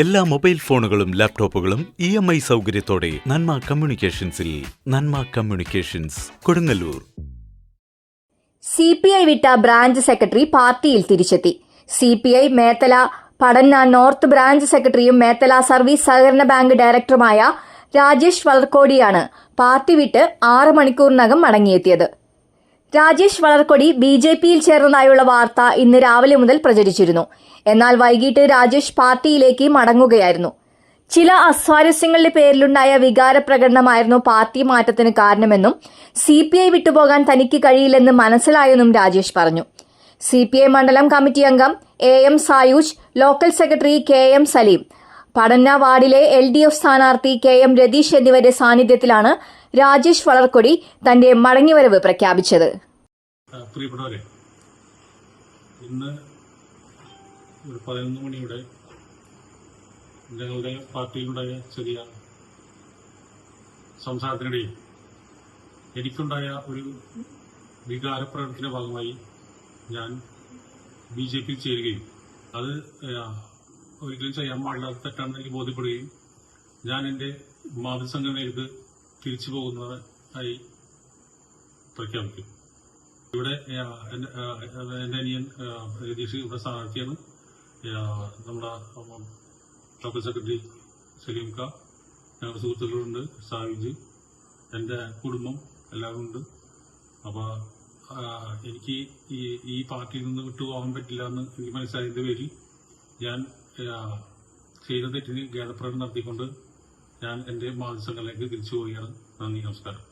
എല്ലാ മൊബൈൽ ഫോണുകളും ലാപ്ടോപ്പുകളും ഇ എം ഐ സൗകര്യത്തോടെ Nanma കമ്മ്യൂണിക്കേഷൻസിൽ Nanma communications Kodungallur. C P I വിട്ട ബ്രാഞ്ച് സെക്രട്ടറി പാർട്ടിയിൽ തിരിച്ചെത്തി. C P I Methala Padanna north branch സെക്രട്ടറിയും മേത്തല സർവീസ് സഹകരണ ബാങ്ക് ഡയറക്ടറുമായ രാജേഷ് വളർക്കോടിയാണ് പാർട്ടി വിട്ട് ആറ് മണിക്കൂറിനകം മടങ്ങിയെത്തിയത്. രാജേഷ് വളർക്കൊടി ബി ജെ പിയിൽ ചേർന്നതായുള്ള വാർത്ത ഇന്ന് രാവിലെ മുതൽ പ്രചരിച്ചിരുന്നു. എന്നാൽ വൈകിട്ട് രാജേഷ് പാർട്ടിയിലേക്ക് മടങ്ങുകയായിരുന്നു. ചില അസ്വാരസ്യങ്ങളുടെ പേരിലുണ്ടായ വികാര പ്രകടനമായിരുന്നു പാർട്ടി മാറ്റത്തിന് കാരണമെന്നും സി പി ഐ വിട്ടുപോകാൻ തനിക്ക് കഴിയില്ലെന്ന് മനസ്സിലായെന്നും രാജേഷ് പറഞ്ഞു. സി പി ഐ മണ്ഡലം കമ്മിറ്റി അംഗം A M Sayooj local secretary K M Saleem Padanna വാർഡിലെ എൽ ഡി എഫ് സ്ഥാനാർത്ഥി കെ എം രതീഷ് എന്നിവരുടെ സാന്നിധ്യത്തിലാണ് രാജേഷ് വളർക്കൊടി തന്റെ മടങ്ങിവരവ് പ്രഖ്യാപിച്ചത്. പ്രിയപ്പെട്ടവരെ ഇന്ന് ഒരു പതിനൊന്ന് മണിയുടെ ഞങ്ങളുടെ പാർട്ടിയിലുണ്ടായ ചെറിയ സംസാരത്തിനിടയിൽ എനിക്കുണ്ടായ ഒരു വികാരപ്രകടനത്തിന്റെ ഭാഗമായി ഞാൻ ബി ജെ പിയിൽ ചേരുകയും അത് ഒരിക്കലും ചെയ്യാൻ പാടില്ലാത്ത തെറ്റാണെന്ന് എനിക്ക് ബോധ്യപ്പെടുകയും ഞാൻ എന്റെ മാതൃസംഘടനയിലേക്ക് തിരിച്ചു പോകുന്നതായി പ്രഖ്യാപിക്കും. ഇവിടെ എന്റെ അനിയൻ രതീഷ് ഇവിടെ സ്ഥാനാർത്ഥിയാണ്. നമ്മുടെ ലോക്കൽ സെക്രട്ടറി സലീം ക ഞങ്ങളുടെ സുഹൃത്തുക്കളുണ്ട് സാവിജ് എന്റെ കുടുംബം എല്ലാവരും ഉണ്ട്. അപ്പൊ എനിക്ക് ഈ ഈ പാർട്ടിയിൽ നിന്ന് വിട്ടുപോകാൻ പറ്റില്ല എന്ന് എനിക്ക് മനസ്സിലായതിന്റെ പേരിൽ ഞാൻ ചെയ്ത തെറ്റിന് ഖേദപ്രകടനം നടത്തിക്കൊണ്ട് ഞാൻ എന്റെ മാതൃസംഘങ്ങളിലേക്ക് തിരിച്ചു പോവുകയാണ്. നന്ദി നമസ്കാരം.